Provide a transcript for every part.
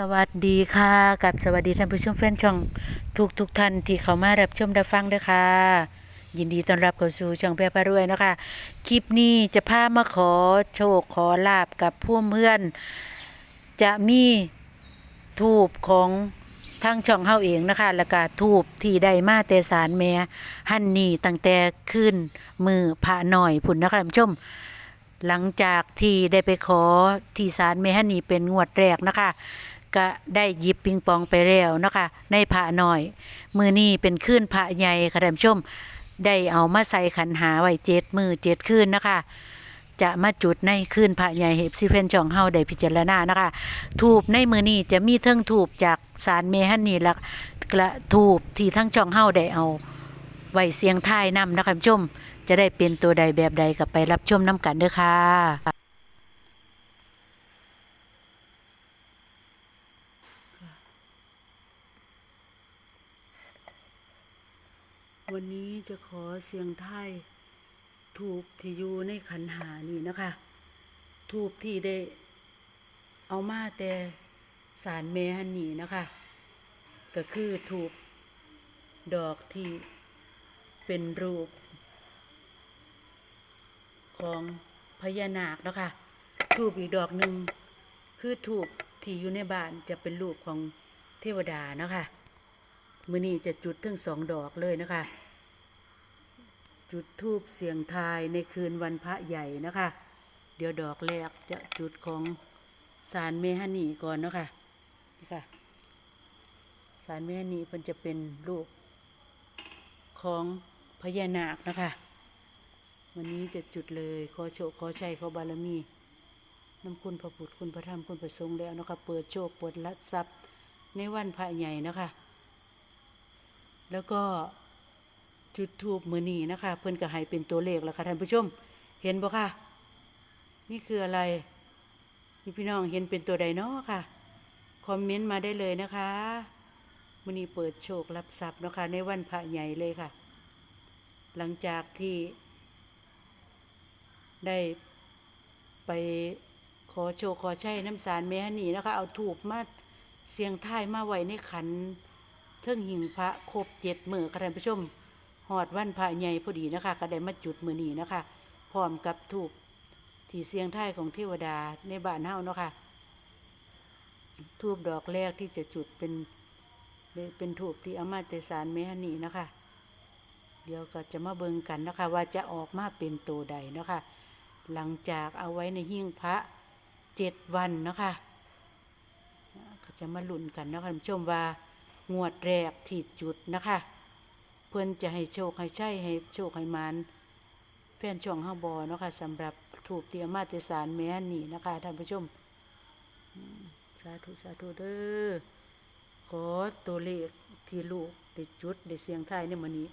สวัสดีค่ะกับสวัสดีท่านผู้ชมแฟนช่องทุกทุกท่านที่เข้ามารับชมรับฟังด้วยค่ะ ยินดีต้อนรับเข้าสู่ช่องแพรพารวยนะคะคลิปนี้จะพามาขอโชคขอลาบกับผู้เพื่อน จะมีทูบของทางช่องเฮาเองนะคะแล้วก็ทูบที่ได้มาแต่สารแม่หันนี่ตั้งแต่ขึ้นมือพระหน่อยพุ่นนะคะท่านผู้ชมหลังจากที่ได้ไปขอที่ศาลเมฮันนีเป็นงวดแรกนะคะ ก็ได้หยิบปิงปองไปแล้วนะคะในพระหน่อย มือนี้เป็นขึ้นพระใหญ่ค่ะท่านผู้ชม ได้เอามาใส่ขันหาไว้เจ็ดมือเจ็ดคืนนะคะจะมาจุดในคืนพระใหญ่เฮฟซิเพนจ่องเฮาได้พิจารณานะคะทูบในมือนี้จะมีเทิงทูบจากศาลเมฮันนีและกระทูบที่ทั้งจ่องเฮาได้เอาไว้เสียงท้ายนำนะคะท่านผู้ชม จะได้เป็นตัวใดแบบใดกับไปรับชมน้ำกันเด้อค่ะ วันนี้จะขอเสียงไทยถูกที่อยู่ในขันหานี่นะคะ ถูกที่ได้เอามาแต่สารเมฮันนี่นะคะ ก็คือถูกดอกที่เป็นรูป ของพญานาคเนาะคะทูบอีกดอกหนึ่งคือทูบที่อยู่ในบ้านจะเป็นรูปของเทวดาเนาะคะมือนี้จะจุดถึงสองดอกเลยนะคะ จุดทูบเสียงทายในคืนวันพระใหญ่นะคะ เดี๋ยวดอกแรกจะจุดของสารเมฮันีก่อนเนาะคะนี่ค่ะสารเมฮันีมันจะเป็นรูปของพญานาคนะคะ วันนี้จะจุดเลยขอโชคขอชัยขอบารมีน้ำคุณพระพุทธคุณพระธรรมคุณพระสงฆ์แล้วนะคะเปิดโชคเปิดลัดทรัพย์ในวันพระใหญ่นะคะ แล้วก็ จุดทูบมือนีนะคะ เพื่อนก็ให้เป็นตัวเลขแล้วค่ะท่านผู้ชม เห็นบ่ค่ะ นี่คืออะไรนี่พี่น้องเห็นเป็นตัวใดเนาะค่ะ คอมเมนต์มาได้เลยนะคะมือนีเปิดโชครับทรัพย์นะคะในวันพระใหญ่เลยค่ะ หลังจากที่ ได้ไปขอโชว์ขอใช้น้ำสารแม่ฮันนีนะคะ เอาถูกมาเสียงท้ายมาไว้ในขันเทิงหิงพระครบเจ็ดมือค่ะท่านผู้ชม หอดวันพระใหญ่พอดีนะคะ ก็ได้มาจุดมือนีนะคะ พร้อมกับถูกที่เสียงท้ายของเทวดาในบ้านเฮาเนาะค่ะทูบดอกแรกที่จะจุดเป็นเป็นทูบที่อามาตสารแม่ฮันนี่นะคะ เดี๋ยวก็จะมาเบิ่งกันนะคะ ว่าจะออกมาเป็นตัวใดนะคะ หลังจากเอาไว้ในหิ้งพระเจ็ดวันนะคะก็จะมาลุ้นกันนะคะท่านผู้ชมว่างวดแรกที่จุดนะคะ เพื่อนจะให้โชคให้ใช่ให้โชคให้มานแฟนช่วงห้าบอเนาะค่ะสำหรับถูกเตียมาตรสารแม่นนี่นะคะท่านผู้ชมสาธุสาธุเด้อขอตัวเลขที่ลูกได้จุดได้เสียงไทยในมื้อนี้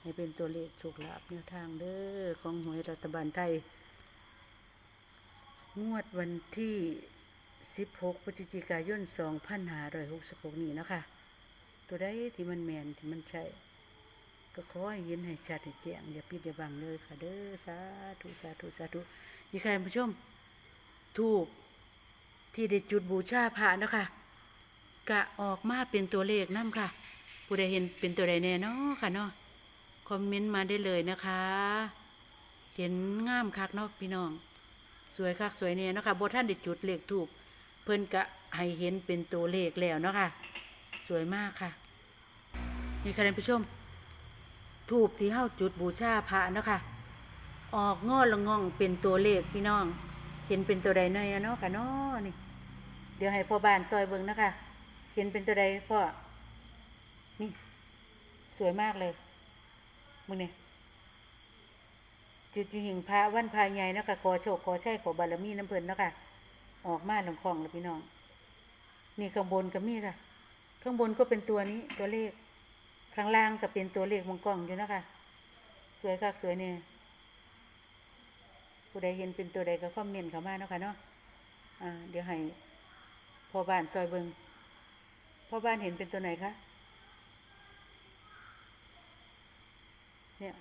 ให้เป็นตัวเลขโชคลาภแนวทางเด้อของหวยรัฐบาลไทย งวดวันที่ 16พฤศจิกายน 2566 นี้นะคะ ตัวใดที่มันแมนที่มันใช่ ก็ขอให้เห็นให้ชัดให้แจ้งอย่าปิดอย่าบังเลยค่ะเด้อสาธุสาธุสาธุนี่ค่ะผู้ชมทูบที่ได้จุดบูชาพระนะคะกะออกมาเป็นตัวเลขนํค่ะ ผู้ใดเห็นเป็นตัวใดแน่เนาะค่ะเนาะคอมเมนต์มาได้เลยนะคะ เห็นงามคักเนาะพี่น้อง สวยคักสวยเนี่ยนะคะบท่านได้จุดเลขถูก เพิ่นก็ให้เห็นเป็นตัวเลขแล้วเนาะค่ะ สวยมากค่ะนี่ค่ะท่านผู้ชม ถูกที่เฮาจุดบูชาพระนะคะออกงอละงองเป็นตัวเลขพี่น้อง เห็นเป็นตัวใดเนาะเนาะค่ะเนาะนี่ เดี๋ยวให้พ่อบ้านซอยเบิ่งนะคะ เห็นเป็นตัวใดพ่อ นี่ สวยมากเลยมึงเนี่ยจุดอยู่หิงพระวันพระใหญ่นะคะขอโชคขอใช้ขอบารมีน้ำเพลินนะคะออกมาหลงคลองแล้วพี่น้อง นี่ข้างบนก็มีค่ะ ข้างบนก็เป็นตัวนี้ตัวเลข ข้างล่างก็เป็นตัวเลขมังกล้อยู่นะคะ สวยคักสวยเนี่ยผู้ใดเห็นเป็นตัวใดก็คอมเมนต์เข้ามาเนาะค่ะเนาะอ่าเดี๋ยวให้พ่อบ้านซอยเบิงพ่อบ้านเห็นเป็นตัวไหนคะเนี่ย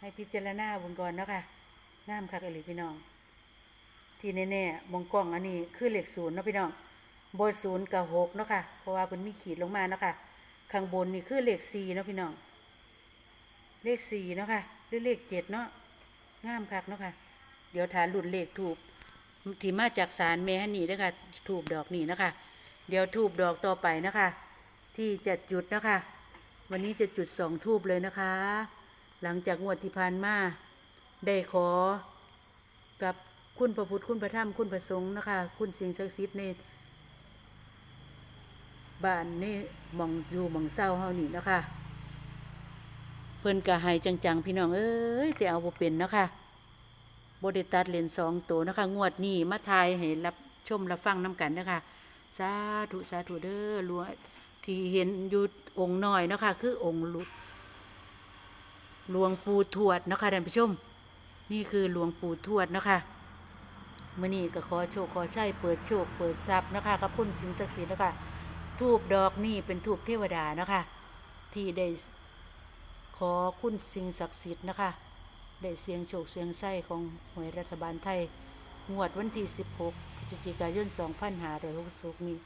ให้พิจารณาบุญก่อนเนาะค่ะงามคักเลยพี่น้อง ที่แน่ๆมองกล้องอันนี้คือเหลขศูนย์เนาะพี่น้องบนศูนย์กับหกเนาะค่ะ เพราะว่าเป็นมีขีดลงมาเนาะค่ะ ข้างบนนี่คือเลขสี่เนาะพี่น้อง เลขสี่เนาะค่ะ หรือเลขเจ็ดเนาะงามคักเนาะค่ะ เดี๋ยวฐานหลุดเลขถูกที่มาจากสารเมฮันนี่ด้วยค่ะถูกดอกนี่นะคะ เดี๋ยวทูบดอกต่อไปนะคะ ที่จะจุดนะคะ วันนี้จะจุดสองทูบเลยนะคะ หลังจากงวดที่ผ่านมาได้ขอกับคุณพระพุทธคุณพระธรรมคุณพระสงฆ์นะคะ คุณสิ่งศักดิ์สิทธิ์ใน บ้านนี่มองอยู่มองเศร้าเฮานี่นะคะเพิ่นกะให้จังๆ พี่น้องเอ้ยแต่เอาบ่เป็นนะคะบ่ได้ตัดเลนสองตัวนะคะ งวดนี้มาทายให้รับชมรับฟังน้กันนะคะสาธุสาธุเด้อหลวงที่เห็นอยู่องค์น้อยนะคะ คือองค์หลุหลวงปู่ทวดนะคะท่านผู้ชม นี่คือหลวงปู่ทวดนะคะมื่อนี้ก็ขอโชคขอใช้เปิดโชคเปิดทรัพย์นะคะกับพุ่นสิงศักดิ์สิทธิ์นะคะ ทูบดอกนี่เป็นทูบเทวดานะคะ ที่ได้ขอคุณสิ่งศักดิ์สิทธิ์นะคะ ได้เสียงโชคเสียงไส้ของหวยรัฐบาลไทย งวดวันที่ 16พฤศจิกายน2566นี้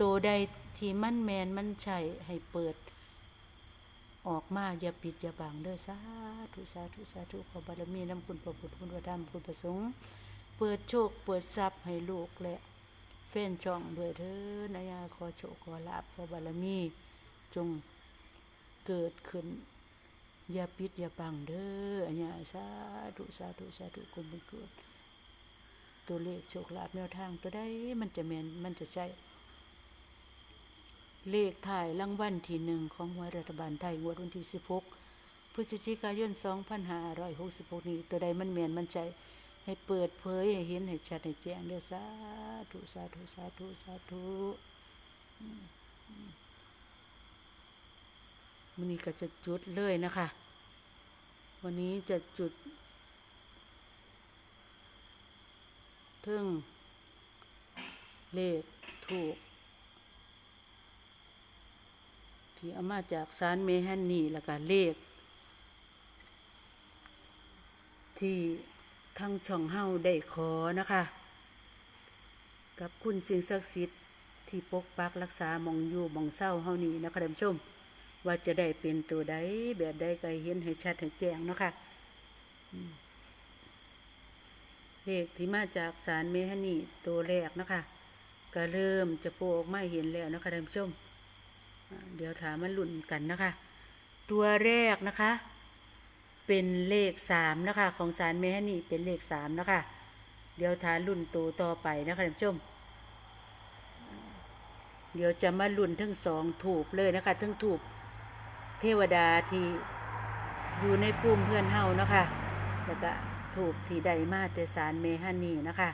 ตัวใดที่มั่นแมนมั่นใจให้เปิด ออกมาอย่าปิดอย่าบังเด้อสาธุสาธุสาธุขอบารมีน้ำคุณพระพุทธคุณพระธรรมคุณพระสงฆ์เปิดโชคเปิดทรัพย์ให้ลูกและ ฟนช่องด้วยเถิดนายาขอโชคขอลาภขอบารมี จงเกิดขึ้น อย่าปิดอย่าบังเด้ออันเนี้ยสาธุสาธุสาธุคนบังเกิด ตัวเลขโชคลาภแนวทางตัวใดมันจะแมนมันจะใช่เลขถ่ายรางวัลที่หนึ่งของหวยรัฐบาลไทยงวดวันที่ 16พฤศจิกายน 2566 นี้ ตัวใดมันแมนมันใจ ให้เปิดเผยให้เห็นให้ชัดให้แจ้งเด้อสาธุสาธุสาธุสาธุวันนี้ก็จะจุดเลยนะคะ วันนี้จะจุดเทิงเลขถูก ที่เอามาจากสารเมฮันนี่แล้วก็เลข ที่ ทางช่องเฮาได้ขอนะคะ กับคุณสิ่งศักดิ์สิทธิ์ที่ปกปักรักษามองอยู่มองเศร้าเฮานี่นะคะท่านผู้ชม ว่าจะได้เป็นตัวใดแบบใดก็ให้เห็นให้ชัดให้แจ้งนะคะเลขที่มาจากสารเมฮันีตัวแรกนะคะก็เริ่มจะโผล่ออกมาเห็นแล้วนะคะท่านผู้ชมอ่าเดี๋ยวถามมันหลุ่นกันนะคะ ตัวแรกนะคะ เป็นเลขสามนะคะ ของสารเมฮันนี่เป็นเลขสามนะคะ เดี๋ยวถามลุ่นตัวต่อไปนะคะท่านผู้ชม เดี๋ยวจะมาลุ่นทั้งสองถูกเลยนะคะ ทั้งถูกเทวดาที่อยู่ในภูมิเพื่อนเฮานะคะ แล้วก็ถูกที่ได้มาแต่สารเมฮันนี่นะคะ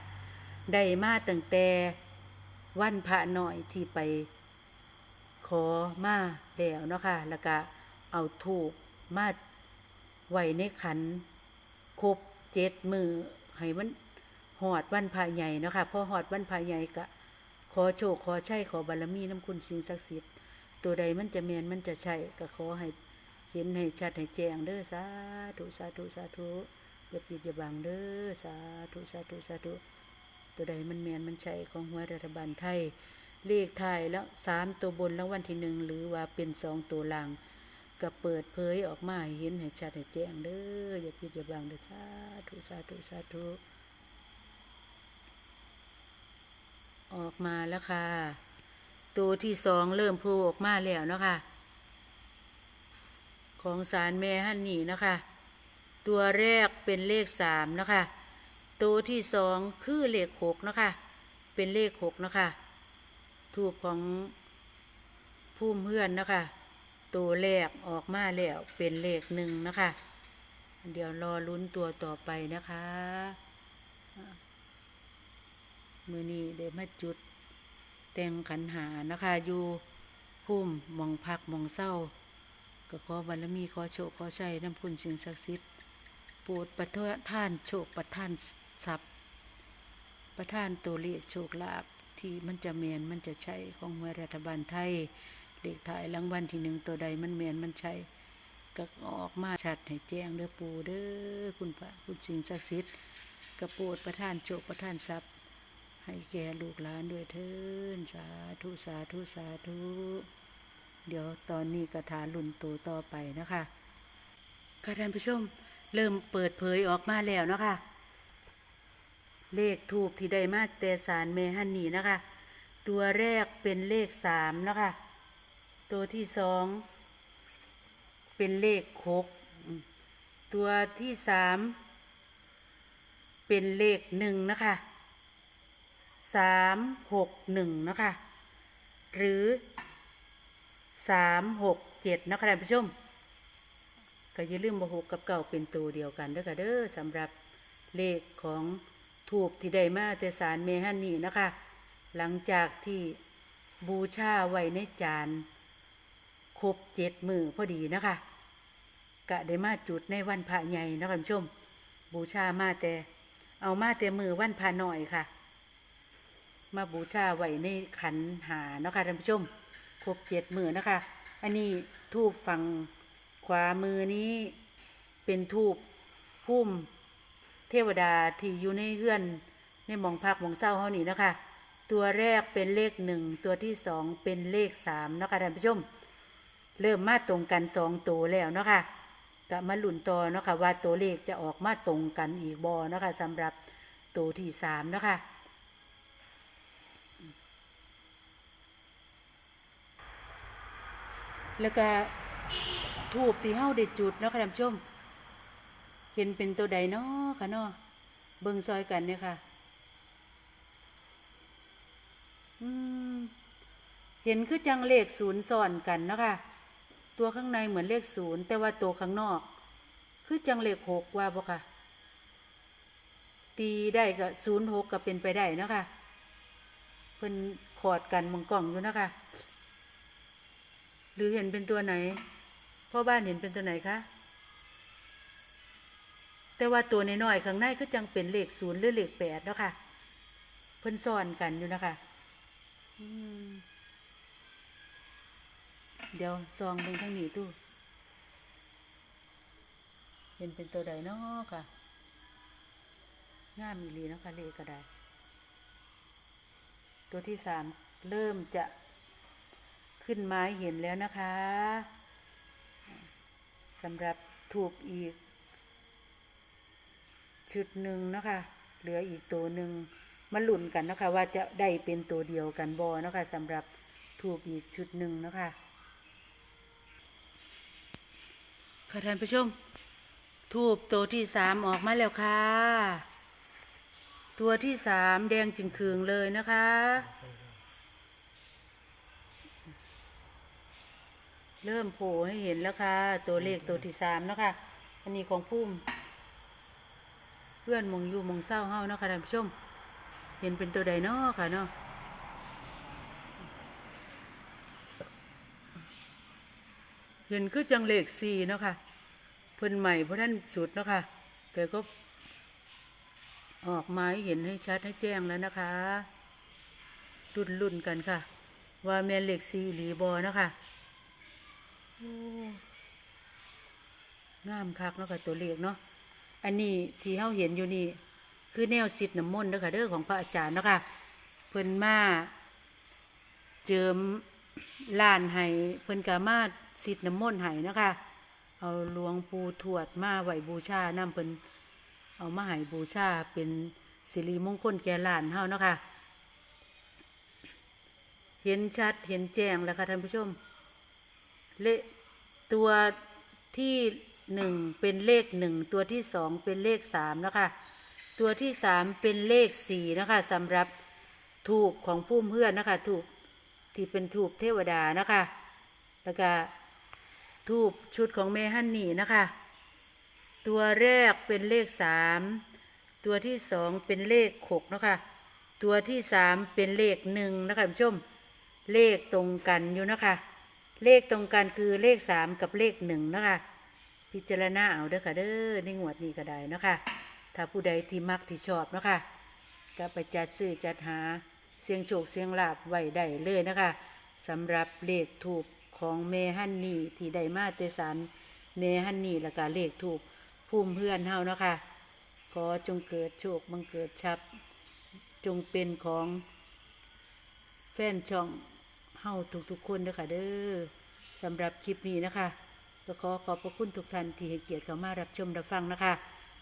ได้มาตั้งแต่วันพระหน่อยที่ไปขอมาแล้วเนาะค่ะแล้วก็เอาถูกมา ไว้ในขันครบเจ็ดมือให้มันหอดวันพระใหญ่เนาะค่ะพอหอดวันพระใหญ่ก็ขอโชคขอใช่ขอบารมีน้ำคุณสิ่งศักดิ์สิทธิ์ตัวใดมันจะเมียนมันจะใช่ก็ขอให้เห็นให้ชัดให้แจ้งเด้อสาธุสาธุสาธุอย่าปิดอย่าบังเด้อสาธุสาธุสาธุตัวใดมันเมียนมันใช่ของหัวรัฐบาลไทยเลขไทยแล้วสามตัวบนแล้ววันที่หนึ่งหรือว่าเป็นสองตัวล่าง ก็เปิดเผยออกมาหเห็นให้ชัดให้แจ้งเด้ออย่าปิดอย่าบังเด้อสาธุสาธุสาธุออกมาแล้วค่ะ ตัวที่สองเริ่มโผล่ออกมาแล้วเนาะค่ะ ของสารแม่ฮันนี่นะคะตัวแรกเป็นเลขสามนะคะตัวที่สองคือเลขหกนะคะเป็นเลขหกนะคะทูบของผู้เพื่อนนะคะ ตัวแรกออกมาแล้วเป็นเลขหนึ่งนะคะ เดี๋ยวรอลุ้นตัวต่อไปนะคะ มือนี้ได้มาจุดแต่งขันหานะคะ อยู่พุ่มหมองพักหมองเศร้า ก็ขอบารมีขอโชคขอใช้น้ำพุนสิ่งศักดิ์สิทธิ์โปรดประท่านโชคประท่านทรัพย์ ประท่านตัวเลขโชคลาภที่มันจะเมียนมันจะใช่ของหวยรัฐบาลไทย เลขถ่ายรางวัลที่หนึ่งตัวใดมันเมียนมันใช่ก็ออกมาชัดให้แจ้งเด้อปูเด้อคุณพระคุณสิ่งศักดิ์สิทธิ์กระโปรดประทานโชคประทานทรัพย์ ให้แก่ลูกหลานด้วยเถินสาธุสาธุสาธุเดี๋ยวตอนนี้กระถาลุ่นตัวต่อไปนะคะค่ะท่านผู้ชมเริ่มเปิดเผยออกมาแล้วนะคะ เลขทูบที่ได้มากแต่สารเมฮันนีนะคะ ตัวแรกเป็นเลขสามนะคะ ตัวที่สองเป็นเลขหกตัวที่สามเป็นเลขหนึ่งนะคะสามหกหนึ่งนะคะหรือสามหกเจ็ดนะคะท่านผู้ชมก็อย่าลืมบ่หกกับเก่าเป็นตัวเดียวกันด้อค่ะเด้อสำหรับเลขของถูกที่ได้มาแต่สารเมฮันนี่นะคะ หลังจากที่บูชาไว้ในจาน ครบเจ็ดมือพอดีนะคะกะได้มาจุดในวันพระใหญ่นะคุณผู้ชม บูชามาแต่ เอามาแต่มือวันพระหน่อยค่ะ มาบูชาไว้ในขันหานะคะท่านผู้ชม ครบเจ็ดมือนะคะ อันนี้ทูบฝั่งขวามือนี้เป็นทูบพุ่มเทวดาที่อยู่ในเฮือน ในมองพักมองเศร้าเฮานี่นะคะ ตัวแรกเป็นเลขหนึ่งตัวที่สองเป็นเลขสามนะคะท่านผู้ชม เริ่มมาตรงกันสองตัวแล้วเนาะค่ะกะมาหลุนต่อเนาะค่ะว่าตัวเลขจะออกมาตรงกันอีกบอเนาะค่ะสำหรับตัวที่สามเนาะค่ะแล้วก็ทูบที่เฮาได้จุดเนาะค่ะท่านผู้ชม เห็นเป็นตัวใดเนาะค่ะเนาะเบิ่งซอยกันเนี่ยค่ะอืมเห็นคือจังเลขศูนย์ซ้อนกันเนาะค่ะ ตัวข้างในเหมือนเลขศูนย์แต่ว่าตัวข้างนอก คือจังเลขหกว่าบ่ค่ะ ตีได้ก็ศูนย์หกก็เป็นไปได้นะคะเพิ่นขอดกันมองกล่องอยู่นะคะ หรือเห็นเป็นตัวไหนพ่อบ้านเห็นเป็นตัวไหนคะแต่ว่าตัวน้อยๆข้างในก็จังเป็นเลขศูนย์หรือเลขแปดเนาะค่ะ เพิ่นซ้อนกันอยู่นะคะ อืม เดี๋ยวซองเบิ่งทางนี้ดูเห็นเป็นตัวใดเนาะค่ะงามอีหลีเนาะค่ะเลขก็ได้ ตัวที่สามเริ่มจะขึ้นไม้เห็นแล้วนะคะสำหรับถูกอีก ชุดหนึ่งนะคะเหลืออีกตัวหนึ่งมาลุ้นกันนะคะว่าจะได้เป็นตัวเดียวกันบอนะคะสำหรับถูกอีกชุดหนึ่งนะคะ ค่ะท่านผู้ชม ทูบตัวที่สามออกมาแล้วค่ะ ตัวที่สามแดงจึงคืองเลยนะคะ เริ่มโผล่ให้เห็นแล้วค่ะ ตัวเลขตัวที่สามนะคะอันนี้ของพุ่มเพื่อนมองอยู่มองเศร้าเฮานะค่ะท่านผู้ชม เห็นเป็นตัวใดนาะค่ะเนาะ เห็นคือจังเลขสี่เนาะค่ะเพิ่นใหม่เพราะท่านสุดเนาะค่ะแต่ก็ออกมาให้เห็นให้ชัดให้แจ้งแล้วนะคะรุ่นรุ่นกันค่ะ ว่าแมนเลขสี่หรือบอเนาะค่ะงามคักเนาะค่ะตัวเลขเนาะอันนี้ที่เฮาเห็นอยู่นี่คือแนวสิทธิ์น้ำมนต์เด้อค่ะเด้อของพระอาจารย์เนาะค่ะเพิ่นมาเจิมลานให้เพิ่นก็มา สิทธิ์น้ำมนต์ให้นะคะ เอาหลวงปู่ทวดมาไหวบูชานำเพิ่นเอามาให้บูชาเป็นสิริมงคลแก่หลานเฮานะคะ เห็นชัดเห็นแจ้งแล้วค่ะท่านผู้ชม เลขตัวที่หนึ่งเป็นเลขหนึ่งตัวที่สองเป็นเลขสามนะคะ ตัวที่สามเป็นเลขสี่นะคะสำหรับถูกของผู้เพื่อนนะคะ ถูกที่เป็นถูกเทวดานะคะ แล้วก็ ทูบชุดของเมฮันนี่นะคะ ตัวแรกเป็นเลขสามตัวที่สองเป็นเลขหกนะคะตัวที่สามเป็นเลขหนึ่งนะคะท่านผู้ชม เลขตรงกันอยู่นะคะ เลขตรงกันคือเลขสามกับเลขหนึ่งนะคะ พิจารณาเอาเด้อค่ะเด้อในงวดนี้ก็ได้นะคะถ้าผู้ใดที่มักที่ชอบนะคะก็ไปจัดซื้อจัดหาเสียงโชคเสียงลาบไว้ได้เลยนะคะสำหรับเลขถูก ของเมฮันนี่ที่ได้มาเตสานเมฮันนี่แล้วก็เลขถูกพุ่มเพื่อนเฮาเนาะคะขอจงเกิดโชคบังเกิดชับ จงเป็นของแฟนช่องเฮาทุกๆคนเด้อค่ะเด้อสำหรับคลิปนี้นะคะก็ขอขอบพระคุณทุกท่านที่ให้เกียรติเข้ามารับชมรับฟังนะคะ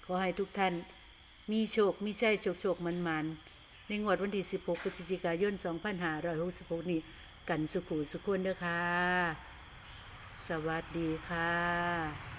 ขอให้ทุกท่านมีโชค มีชัยโชคโชคมันมันๆในงวดวันที่ 16พฤศจิกายน 2566 นี้ กันสุขูสุขุนเด้อค่ะ สวัสดีค่ะ